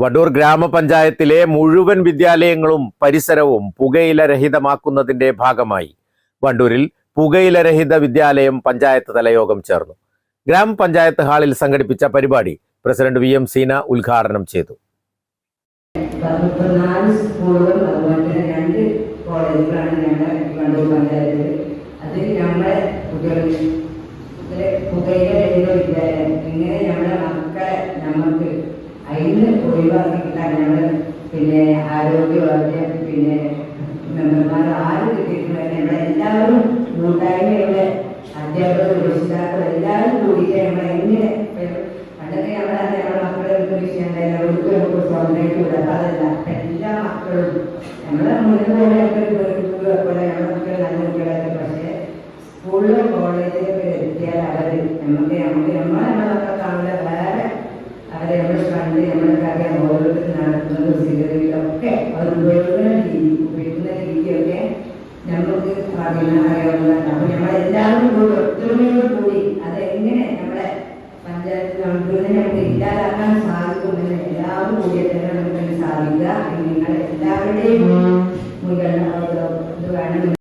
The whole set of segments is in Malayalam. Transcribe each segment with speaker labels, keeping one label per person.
Speaker 1: വണ്ടൂർ ഗ്രാമപഞ്ചായത്തിലെ മുഴുവൻ വിദ്യാലയങ്ങളും പരിസരവും പുകയില രഹിതമാക്കുന്നതിന്റെ ഭാഗമായി വണ്ടൂരിൽ പുകയില രഹിത വിദ്യാലയം പഞ്ചായത്ത് തലയോഗം ചേർന്നു. ഗ്രാമപഞ്ചായത്ത് ഹാളിൽ സംഘടിപ്പിച്ച പരിപാടി പ്രസിഡന്റ് വി എം സീന ഉദ്ഘാടനം ചെയ്തു.
Speaker 2: കോളേജുകളാണ് ഞങ്ങൾ പഞ്ചായത്തിൽ. കുട്ടികൾ വിദ്യാലയം ഇങ്ങനെ അതിന് ഒഴിവാക്കി കിട്ടാൻ ഞങ്ങൾ പിന്നെ പിന്നെ മെമ്പർമാർ ആരും കിട്ടിയിട്ടുണ്ട് ഞങ്ങൾ എല്ലാവരും കൂട്ടായ്മയുടെ അധ്യാപകർ രക്ഷിതാക്കൾ എല്ലാവരും കൂടിയിട്ട് ഞങ്ങൾ എങ്ങനെ പണ്ടൊക്കെ നമ്മളെ ഞങ്ങളുടെ മക്കളെ ഒരു വിഷയം ഉണ്ടായില്ല അവർക്ക് നമുക്ക് സ്വന്തമായിട്ട് വിടാം അതല്ല എല്ലാ മക്കളും ഞങ്ങളെ മുന്നിൽ പോലെയൊക്കെ പോലെ നമ്മുടെ മക്കൾ നല്ല കുട്ടികളൊക്കെ പക്ഷേ സ്കൂളിലും കോളേജിലൊക്കെ എത്തിയാൽ അവർ നമുക്ക് നമുക്ക് നമ്മളെ നമ്മളെ രീതി ഉപയോഗിക്കുന്ന രീതിയൊക്കെ നമുക്ക് അറിയുന്ന അറിയാവുന്നതാണ് അപ്പൊ നമ്മളെല്ലാവരും കൂടി ഒത്തൊരുമയോട് കൂടി അതെങ്ങനെ നമ്മളെ പഞ്ചായത്ത് നമുക്ക് നമുക്ക് ഇല്ലാതാക്കാൻ സാധിക്കുമെന്ന് എല്ലാവരും കൂടി തന്നെ നമുക്ക് സാധിക്കുക. നിങ്ങൾ എല്ലാവരുടെയും മുൻഗണന ഇത്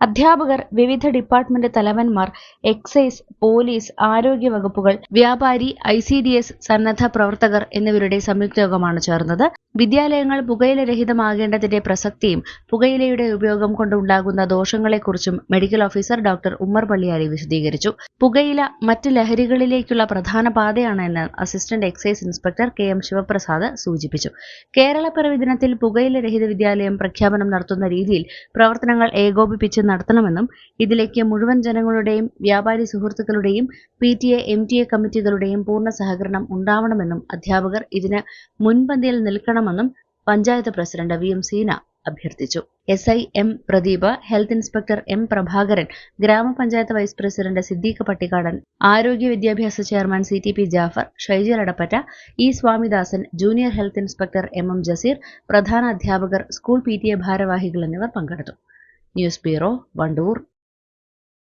Speaker 3: അധ്യാപകർ വിവിധ ഡിപ്പാർട്ട്മെന്റ് തലവന്മാർ എക്സൈസ് പോലീസ് ആരോഗ്യ വകുപ്പുകൾ വ്യാപാരി ഐ സി ഡി എസ് സന്നദ്ധ പ്രവർത്തകർ എന്നിവരുടെ സംയുക്ത യോഗമാണ് ചേർന്നത്. വിദ്യാലയങ്ങൾ പുകയിലരഹിതമാകേണ്ടതിന്റെ പ്രസക്തിയും പുകയിലയുടെ ഉപയോഗം കൊണ്ടുണ്ടാകുന്ന ദോഷങ്ങളെക്കുറിച്ചും medical officer doctor Ummer Palliyari വിശദീകരിച്ചു. പുകയില മറ്റ് ലഹരികളിലേക്കുള്ള പ്രധാന പാതയാണെന്ന് assistant excise inspector K M Sivaprasad സൂചിപ്പിച്ചു. കേരളപ്പിറവി ദിനത്തിൽ പുകയില രഹിത വിദ്യാലയം പ്രഖ്യാപനം നടത്തുന്ന രീതിയിൽ പ്രവർത്തനങ്ങൾ ഏകോപിപ്പിച്ച് നടത്തണമെന്നും ഇതിലേക്ക് മുഴുവൻ ജനങ്ങളുടെയും വ്യാപാരി സുഹൃത്തുക്കളുടെയും P T A M T A കമ്മിറ്റികളുടെയും പൂർണ സഹകരണം ഉണ്ടാവണമെന്നും അധ്യാപകർ ഇതിന് മുൻപന്തിയിൽ നിൽക്കണമെന്നും panchayat president V M Seena അഭ്യർത്ഥിച്ചു. S I M Pradeep health inspector M Prabhakaran ഗ്രാമപഞ്ചായത്ത് വൈസ് പ്രസിഡന്റ് സിദ്ദീഖ് പട്ടിക്കാടൻ ആരോഗ്യ വിദ്യാഭ്യാസ chairman C T P Jafar Shaijal Adappatta E Swamidasan junior health inspector M M Jaseer പ്രധാന അധ്യാപകർ സ്കൂൾ പി ടി എ ഭാരവാഹികൾ എന്നിവർ പങ്കെടുത്തു. News bureau Wandoor.